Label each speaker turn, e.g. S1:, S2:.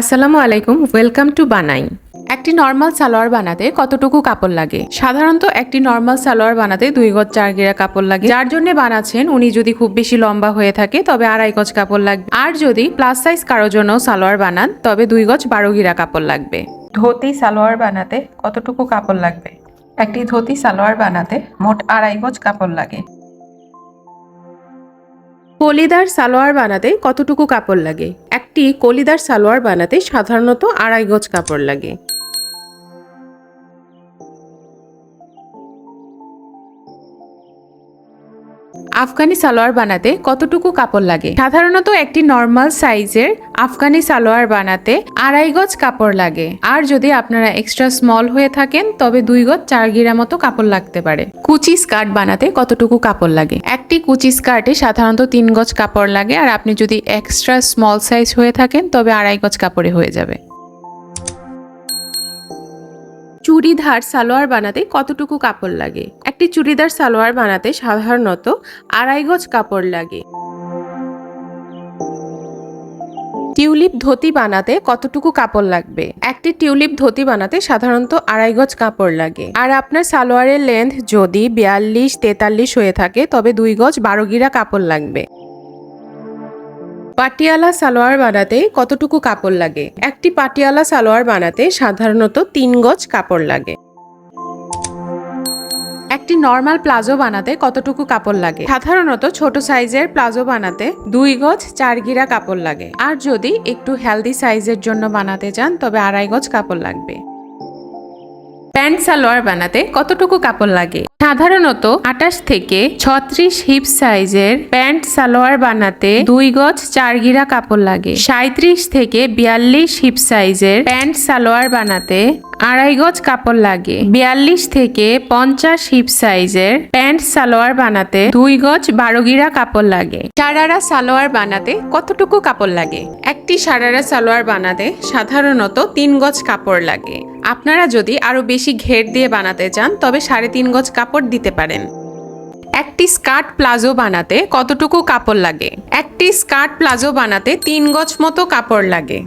S1: আসসালামু আলাইকুম welcome to বানাই একটি নর্মাল সালোয়ার বানাতে কতটুকু কাপড় লাগে? সাধারণত একটি নর্মাল সালোয়ার বানাতে দুই গজ চার গিরা কাপড় লাগে। যার জন্য বানাচ্ছেন উনি যদি খুব বেশি লম্বা হয়ে থাকে, তবে আড়াই গজ কাপড় লাগবে। আর যদি প্লাস সাইজ কারোর জন্য সালোয়ার বানান, তবে দুই গজ বারো গিরা কাপড় লাগবে। ধুতি সালোয়ার বানাতে কতটুকু কাপড় লাগবে? একটি ধুতি সালোয়ার বানাতে মোট আড়াই গজ কাপড় লাগে। কলিদার সালোয়ার বানাতে কতটুকু কাপড় লাগে? একটি কলিদার সালোয়ার বানাতে সাধারণত আড়াই গজ কাপড় লাগে। আফগানি সালোয়ার বানাতে কতটুকু কাপড় লাগে? সাধারণত একটি নর্মাল সাইজের আফগানি সালোয়ার বানাতে আড়াই গজ কাপড় লাগে। আর যদি আপনারা এক্সট্রা স্মল হয়ে থাকেন, তবে দুই গজ চার গিরা মতো কাপড় লাগতে পারে। কুচি স্কার্ট বানাতে কতটুকু কাপড় লাগে? একটি কুচি স্কার্টে সাধারণত তিন গজ কাপড় লাগে, আর আপনি যদি এক্সট্রা স্মল সাইজ হয়ে থাকেন, তবে আড়াই গজ কাপড়ে হয়ে যাবে। চুড়িদার সালোয়ার বানাতে কতটুকু কাপড় লাগে? একটি চুড়িদার সালোয়ার বানাতে সাধারণত আড়াই গজ কাপড় লাগে। টিউলিপ ধুতি বানাতে কতটুকু কাপড় লাগবে? একটি টিউলিপ ধুতি বানাতে সাধারণত আড়াই গজ কাপড় লাগে। আর আপনার সালোয়ারের লেন্থ যদি বিয়াল্লিশ তেতাল্লিশ হয়ে থাকে, তবে দুই গজ বারো গিরা কাপড় লাগবে। পাটিয়ালা সালোয়ার বানাতে কতটুকু কাপড় লাগে? একটি পাটিয়ালা সালোয়ার বানাতে সাধারণত তিন গজ কাপড় লাগে। একটি নর্মাল প্লাজো বানাতে কতটুকু কাপড় লাগে? সাধারণত ছোট সাইজের প্লাজো বানাতে দুই গজ চার গিরা কাপড় লাগে। আর যদি একটু হেলদি সাইজের জন্য বানাতে চান, তবে আড়াই গজ কাপড় লাগবে। প্যান্ট সালোয়ার বানাতে কতটুকু কাপড় লাগে? সাধারণত আটাশ থেকে ছত্রিশ হিপ সাইজের প্যান্ট সালোয়ার বানাতে দুই গজ চার গিরা কাপড় লাগে। সাঁত্রিশ থেকে বিয়াল্লিশ হিপ সাইজের প্যান্ট সালোয়ার বানাতে আড়াই গজ কাপড় লাগে। বিয়াল্লিশ থেকে পঞ্চাশ হিপ সাইজের প্যান্ট সালোয়ার বানাতে দুই গজ বারো গিরা কাপড় লাগে। সারারা সালোয়ার বানাতে কতটুকু কাপড় লাগে? একটি সারারা সালোয়ার বানাতে সাধারণত তিন গজ কাপড় লাগে। আপনারা যদি আরও বেশি ঘের দিয়ে বানাতে চান, তবে সাড়ে তিন গজ কাপড় দিতে পারেন। একটি স্কার্ট প্লাজো বানাতে কতটুকু কাপড় লাগে? একটি স্কার্ট প্লাজো বানাতে তিন গজ মতো কাপড় লাগে।